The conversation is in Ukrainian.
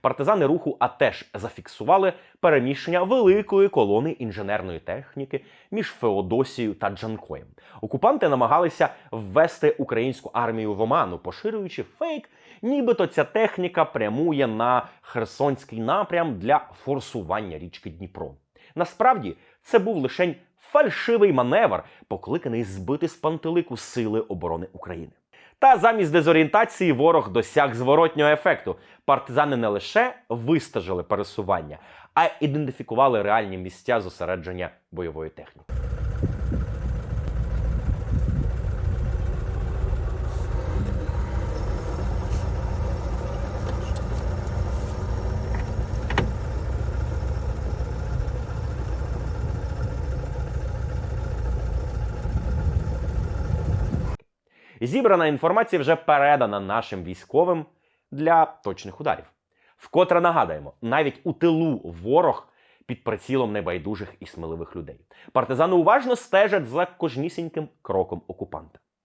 Партизани руху АТЕШ зафіксували переміщення великої колони інженерної техніки між Феодосією та Джанкоєм. Окупанти намагалися ввести українську армію в оману, поширюючи фейк, нібито ця техніка прямує на Херсонський напрям для форсування річки Дніпро. Насправді це був лише фальшивий маневр, покликаний збити з пантелику сили оборони України. Та замість дезорієнтації ворог досяг зворотнього ефекту. Партизани не лише вистажили пересування, а ідентифікували реальні місця зосередження бойової техніки. Зібрана інформація вже передана нашим військовим для точних ударів. Вкотре нагадаємо, навіть у тилу ворог під прицілом небайдужих і сміливих людей. Партизани уважно стежать за кожнісіньким кроком окупанта.